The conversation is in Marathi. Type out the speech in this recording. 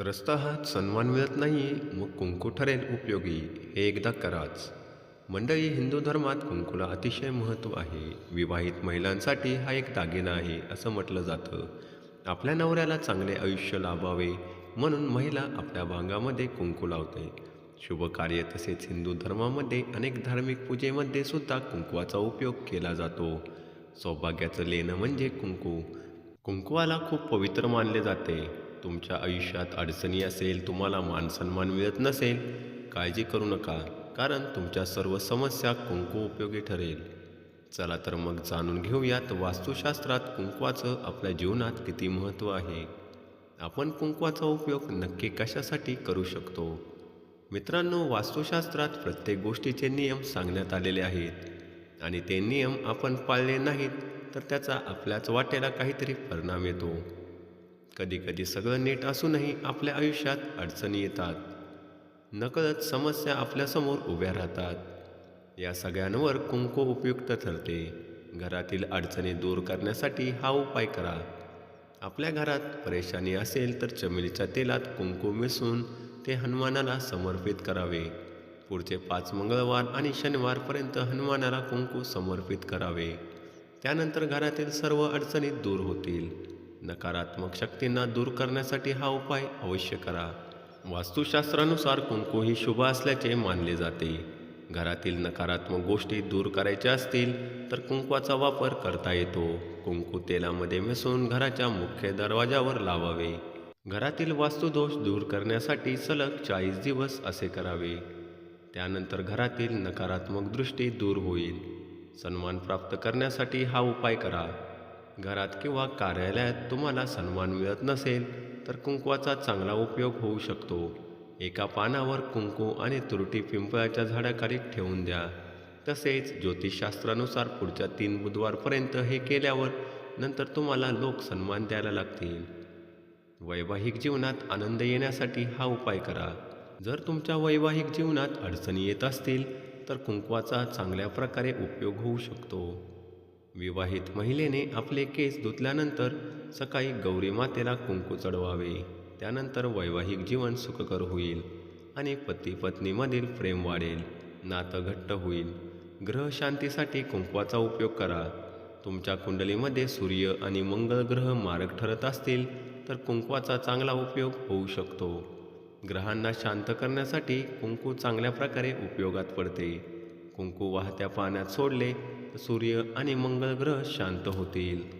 त्रस्त आहात सन्मान मिळत नाही मग कुंकू ठरेल उपयोगी? हे एकदा कराच. मंडळी हिंदू धर्मात कुंकूला अतिशय महत्त्व आहे. विवाहित महिलांसाठी हा एक दागिना आहे असं म्हटलं जातं. आपल्या नवऱ्याला चांगले आयुष्य लाभावे म्हणून महिला आपल्या भांगामध्ये कुंकू लावते. शुभ कार्य तसेच हिंदू धर्मामध्ये अनेक धार्मिक पूजेमध्ये सुद्धा कुंकवाचा उपयोग केला जातो. सौभाग्याचं लेणं म्हणजे कुंकू. कुंकवाला खूप पवित्र मानले जाते. तुमच्या आयुष्यात अडचणी असेल तुम्हाला मानसन्मान मिळत नसेल काळजी करू नका कारण तुमच्या सर्व समस्या कुंकू उपयोगी ठरेल. चला तर मग जाणून घेऊयात वास्तुशास्त्रात कुंकवाचं आपल्या जीवनात किती महत्त्व आहे. आपण कुंकवाचा उपयोग नक्की कशासाठी करू शकतो? मित्रांनो वास्तुशास्त्रात प्रत्येक गोष्टीचे नियम सांगण्यात आलेले आहेत आणि ते नियम आपण पाळले नाहीत तर त्याचा आपल्याच वाटेला काहीतरी परिणाम येतो. कधीकधी सगळं नीट असूनही आपल्या आयुष्यात अडचणी येतात. नकळत समस्या आपल्यासमोर उभ्या राहतात. या सगळ्यांवर कुंकू उपयुक्त ठरते. घरातील अडचणी दूर करण्यासाठी हा उपाय करा. आपल्या घरात परेशानी असेल तर चमेलीच्या तेलात कुंकू मिसळून ते हनुमानाला समर्पित करावे. पुढचे पाच मंगळवार आणि शनिवारपर्यंत हनुमानाला कुंकू समर्पित करावे. त्यानंतर घरातील सर्व अडचणी दूर होतील. नकारात्मक शक्तींना दूर करण्यासाठी हा उपाय अवश्य करा. वास्तुशास्त्रानुसार कुंकू ही शुभ असल्याचे मानले जाते. घरातील नकारात्मक गोष्टी दूर करायच्या असतील तर कुंकवाचा वापर करता येतो. कुंकू तेलामध्ये मिसळून घराच्या मुख्य दरवाजावर लावावे. घरातील वास्तुदोष दूर करण्यासाठी सलग चाळीस दिवस असे करावे. त्यानंतर घरातील नकारात्मक दृष्टी दूर होईल. सन्मान प्राप्त करण्यासाठी हा उपाय करा. घरात किंवा कार्यालयात तुम्हाला सन्मान मिळत नसेल तर कुंकवाचा चांगला उपयोग होऊ शकतो. एका पानावर कुंकू आणि तुरटी पिंपळाच्या झाडाखाली ठेवून द्या. तसेच ज्योतिषशास्त्रानुसार पुढच्या तीन बुधवारपर्यंत हे केल्यावर नंतर तुम्हाला लोक सन्मान द्यायला लागतील. वैवाहिक जीवनात आनंद येण्यासाठी हा उपाय करा. जर तुमच्या वैवाहिक जीवनात अडचणी येत असतील तर कुंकवाचा चांगल्या प्रकारे उपयोग होऊ शकतो. विवाहित महिलेने आपले केस धुतल्यानंतर सकाळी गौरी मातेला कुंकू चढवावे. त्यानंतर वैवाहिक जीवन सुखकर होईल आणि पती पत्नीमधील प्रेम वाढेल. नातं घट्ट होईल. ग्रह शांतीसाठी कुंकवाचा उपयोग करा. तुमच्या कुंडलीमध्ये सूर्य आणि मंगळ ग्रह मारक ठरत असतील तर कुंकवाचा चांगला उपयोग होऊ शकतो. ग्रहांना शांत करण्यासाठी कुंकू चांगल्या प्रकारे उपयोगात पडते. कुंकू वाहत्या पाण्यात सोडले तर सूर्य आणि मंगळ ग्रह शांत होतील.